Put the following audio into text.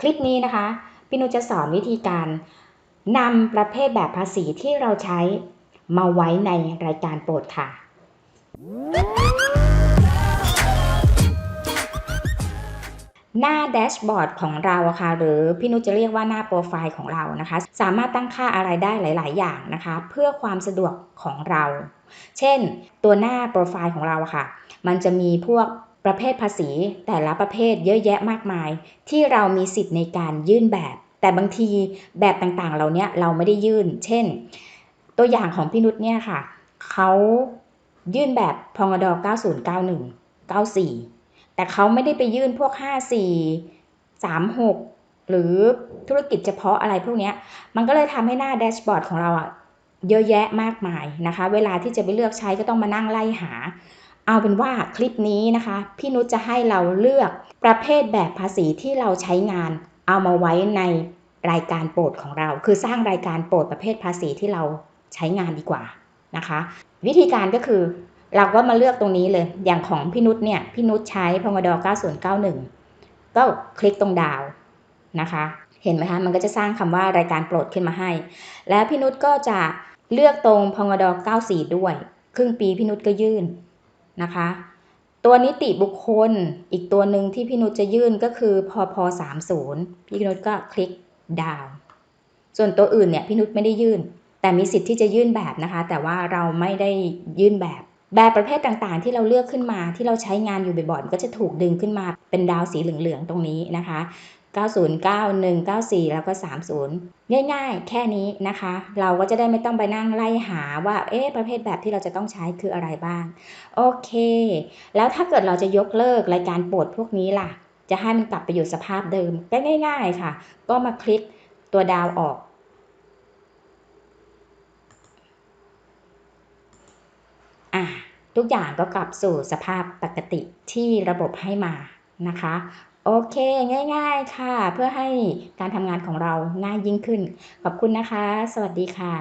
คลิปนี้นะคะพี่นุจะสอนวิธีการนำประเภทแบบภาษีที่เราใช้มาไว้ในรายการโปรดค่ะ หน้าแดชบอร์ดของเราอะค่ะ หรือพี่นุจะเรียกว่าหน้าโปรไฟล์ของเรานะคะ สามารถตั้งค่าอะไรได้หลาย ๆ อย่างนะคะ เพื่อความสะดวกของเรา เช่น ตัวหน้าโปรไฟล์ของเราอะค่ะ มันจะมีพวก ประเภทภาษีแต่ละประเภทเยอะแยะมากมาย ที่เรามีสิทธิ์ในการยื่นแบบ แต่บางทีแบบต่างๆเรานี้เราไม่ได้ยื่น เช่น ตัวอย่างของพี่นุชเนี่ยค่ะเขายื่นแบบพงด9091 94 แต่เขาไม่ได้ไปยื่นพวก 54 36 หรือธุรกิจเฉพาะอะไรพวกนี้มันก็เลยทำให้หน้าแดชบอร์ดของเราอะเยอะแยะมากมายนะคะ เวลาที่จะไปเลือกใช้ก็ต้องมานั่งไล่หา เอาเป็นว่าคลิปนี้นะคะ พี่นุชจะให้เราเลือกประเภทแบบภาษีที่เราใช้งาน เอามาไว้ในรายการโปรดของเรา คือสร้างรายการโปรดประเภทภาษีที่เราใช้งานดีกว่านะคะ วิธีการก็คือเราก็มาเลือกตรงนี้เลย อย่างของพี่นุชเนี่ย พี่นุชใช้พงด9091 ก็คลิกตรงดาวนะคะ เห็นไหมคะ มันก็จะสร้างคำว่ารายการโปรดขึ้นมาให้ แล้วพี่นุชก็จะเลือกตรงพงด94 ด้วย ครึ่งปีพี่นุชก็ยื่น นะคะ ตัวนิติบุคคลอีกตัวหนึ่งที่พี่นุชจะยื่นก็คือพพ30พี่นุชก็คลิกดาวส่วนตัวอื่นเนี่ยพี่นุชไม่ได้ยื่น แต่มีสิทธิ์ที่จะยื่นแบบนะคะ แต่ว่าเราไม่ได้ยื่นแบบ แบบประเภทต่างๆ ที่เราเลือกขึ้นมาที่เราใช้งานอยู่บ่อยๆก็จะถูกดึงขึ้นมาเป็นดาวสีเหลืองๆตรงนี้นะคะ 90 91 94 แล้วก็ 30 ง่ายๆ แค่นี้นะคะ เราก็จะได้ไม่ต้องไปนั่งไล่หาว่า เอ๊ะ ประเภทแบบที่เราจะต้องใช้คืออะไรบ้าง โอเค แล้วถ้าเกิดเราจะยกเลิกรายการโปรดพวกนี้ล่ะ จะให้มันกลับไปอยู่สภาพเดิมก็ง่าย ๆ ค่ะ ก็มาคลิกตัวดาวออกอะทุกอย่างก็กลับสู่สภาพปกติที่ระบบให้มานะคะ โอเค ง่ายๆค่ะ เพื่อให้การทำงานของเราง่ายยิ่งขึ้น ขอบคุณนะคะ สวัสดีค่ะ